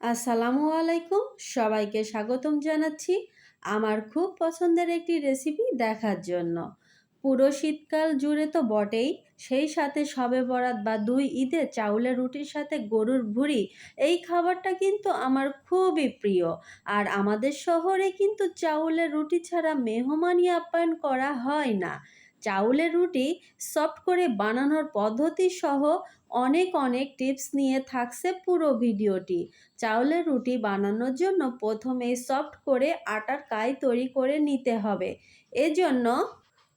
আসসালামু আলাইকুম। সবাইকে স্বাগতম জানাচ্ছি আমার খুব পছন্দের একটি রেসিপি দেখার জন্য। পুরো শীতকাল জুড়ে তো বটেই, সেই সাথে সবে বরাত বা দুই ঈদে চাউলের রুটির সাথে গরুর ভুড়ি, এই খাবারটা কিন্তু আমার খুবই প্রিয়। আর আমাদের শহরে কিন্তু চাউলের রুটি ছাড়া মেহমানি আপ্যায়ন করা হয় না। চাউলের রুটি সফট করে বানানোর পদ্ধতি সহ অনেক অনেক টিপস নিয়ে থাকছে পুরো ভিডিওটি। চাউলের রুটি বানানোর জন্য প্রথমে সফট করে আটার কাই তৈরি করে নিতে হবে। এজন্য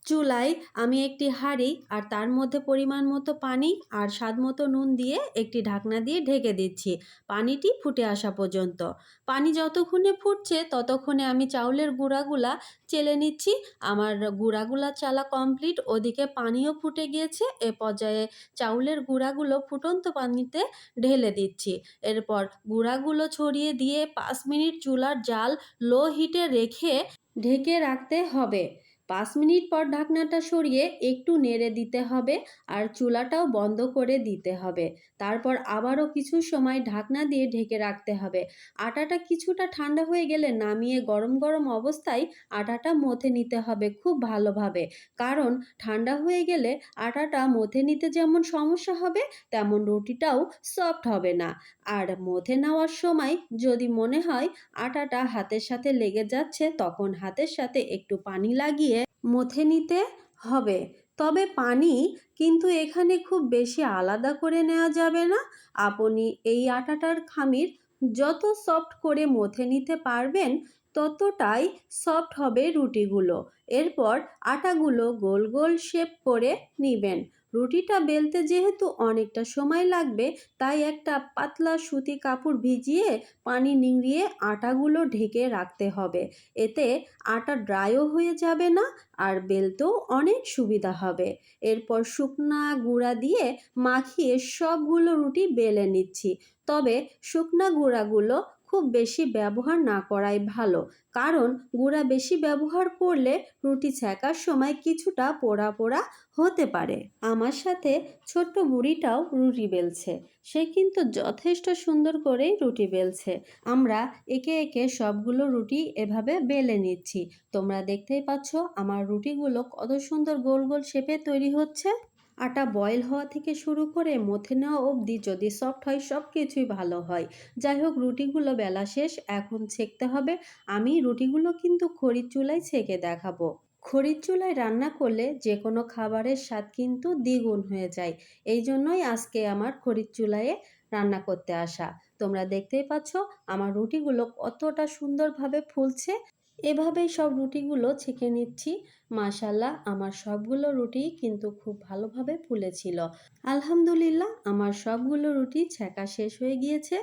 চুলায় আমি একটি হাঁড়ি আর তার মধ্যে পরিমাণ মতো পানি আর স্বাদ মতো নুন দিয়ে একটি ঢাকনা দিয়ে ঢেকে দিচ্ছি। পানিটি ফুটে আসা পর্যন্ত। পানি যতক্ষণে ফুটছে, ততক্ষণে আমি চাউলের গুঁড়াগুলা চেলে নিচ্ছি। আমার গুঁড়াগুলা চালা কমপ্লিট, ওদিকে পানিও ফুটে গিয়েছে। এ পর্যায়ে চাউলের গুঁড়াগুলো ফুটন্ত পানিতে ঢেলে দিচ্ছি। এরপর গুঁড়াগুলো ছড়িয়ে দিয়ে পাঁচ মিনিট চুলার জাল লো হিটে রেখে ঢেকে রাখতে হবে। পাঁচ মিনিট পর ঢাকনাটা সরিয়ে একটু নেড়ে দিতে হবে আর চুলাটাও বন্ধ করে দিতে হবে। তারপর আবারও কিছু সময় ঢাকনা দিয়ে ঢেকে রাখতে হবে। আটাটা কিছুটা ঠান্ডা হয়ে গেলে নামিয়ে গরম গরম অবস্থায় আটাটা মথে নিতে হবে খুব ভালোভাবে। কারণ ঠান্ডা হয়ে গেলে আটাটা মথে নিতে যেমন সমস্যা হবে, তেমন রুটিটাও সফট হবে না। আর মথে নেওয়ার সময় যদি মনে হয় আটাটা হাতের সাথে লেগে যাচ্ছে, তখন হাতের সাথে একটু পানি লাগিয়ে মথে নিতে হবে। তবে পানি কিন্তু এখানে খুব বেশি আলাদা করে নেওয়া যাবে না। আপনি এই আটাটার খামির যত সফট করে মথে নিতে পারবেন, ততটাই সফট হবে রুটিগুলো। এরপর আটাগুলো গোল গোল শেপ করে নেবেন। রুটিটা বেলতে যেহেতু অনেকটা সময় লাগবে, তাই একটা পাতলা সুতি কাপড় ভিজিয়ে পানি নিংড়িয়ে আটাগুলো ঢেকে রাখতে হবে। এতে আটা ড্রাইও হয়ে যাবে না আর বেলতেও অনেক সুবিধা হবে। এরপর শুকনা গুঁড়া দিয়ে মাখিয়ে সবগুলো রুটি বেলে নিচ্ছি। তবে শুকনা গুঁড়াগুলো খুব বেশি ব্যবহার না করাই ভালো। কারণ গুঁড়া বেশি ব্যবহার করলে রুটি ছ্যাঁকার সময় কিছুটা পোড়া পোড়া হতে পারে। আমার সাথে ছোট্ট বুড়িটাও রুটি বেলছে। সে কিন্তু যথেষ্ট সুন্দর করেই রুটি বেলছে। আমরা একে একে সবগুলো রুটি এভাবে বেলে নিচ্ছি। তোমরা দেখতেই পাচ্ছ আমার রুটিগুলো কত সুন্দর গোল গোল শেপে তৈরি হচ্ছে। আটা বয়েল হওয়া থেকে শুরু করে মথে নেওয়া অবধি যদি সফট হয় সব কিছুই ভালো হয়। যাই হোক রুটিগুলো বেলা শেষ, এখন ছেঁকতে হবে। আমি রুটিগুলো কিন্তু খড়ির চুলায় ছেঁকে দেখাবো। খড়ির চুলায় রান্না করলে যে কোনো খাবারের স্বাদ কিন্তু দ্বিগুণ হয়ে যায়। এই জন্যই আজকে আমার খড়ির চুলায় রান্না করতে আসা। তোমরা দেখতেই পাচ্ছ, আমার রুটিগুলো কতটা সুন্দরভাবে ফুলছে। এভাবেই সব রুটিগুলো ছেঁকে নিচ্ছি। মাশাল্লাহ, আমার সবগুলো রুটি কিন্তু খুব ভালোভাবে ফুলেছিল। আলহামদুলিল্লাহ, আমার সবগুলো রুটি ছেঁকা শেষ হয়ে গিয়েছে।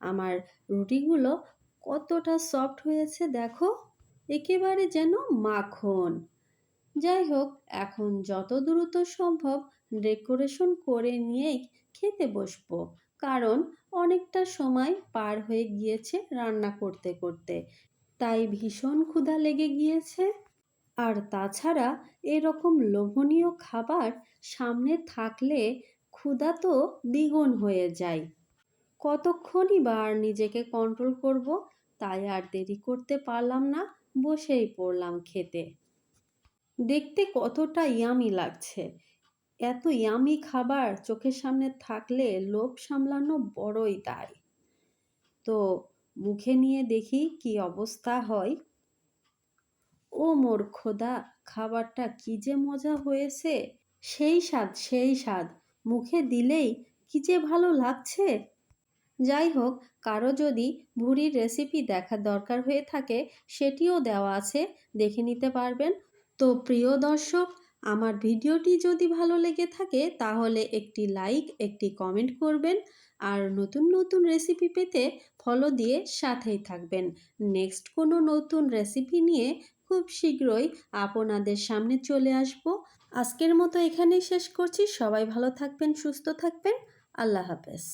আমার রুটিগুলো কতটা সফট হয়েছে দেখো। একেবারে যেন মাখন। যাই হোক, এখন যত দ্রুত সম্ভব ডেকোরেশন করে নিয়েই খেতে বসবো। কারণ অনেকটা সময় পার হয়ে গিয়েছে রান্না করতে করতে। তাই ভীষণ ক্ষুধা লেগে গিয়েছে। আর তাছাড়া এরকম লোভনীয় খাবার সামনে থাকলে ক্ষুধা তো দ্বিগুণ হয়ে যায়। কতক্ষণই বা আর নিজেকে কন্ট্রোল করব, তাই আর দেরি করতে পারলাম না, বসেই পড়লাম খেতে। দেখতে কতটা ইয়ামি লাগছে। এত ইয়ামি খাবার চোখের সামনে থাকলে লোভ সামলানো বড়ই তাই তো মুখে নিয়ে দেখি কি অবস্থা হয়। ও মোর খোদা, খাবারটা কি যে মজা হয়েছে। সেই স্বাদ সেই স্বাদ, মুখে দিলেই কি যে ভালো লাগছে। যাই হোক, কারও যদি ভুড়ির রেসিপি দেখার দরকার হয়ে থাকে, সেটিও দেওয়া আছে, দেখে নিতে পারবেন। তো প্রিয় দর্শক, আমার ভিডিওটি যদি ভালো লেগে থাকে, তাহলে একটি লাইক একটি কমেন্ট করবেন। আর নতুন নতুন রেসিপি পেতে ফলো দিয়ে সাথেই থাকবেন। নেক্সট কোনো নতুন রেসিপি নিয়ে খুব শীঘ্রই আপনাদের সামনে চলে আসব। আজকের মতো এখানেই শেষ করছি। সবাই ভালো থাকবেন, সুস্থ থাকবেন। আল্লাহ হাফেজ।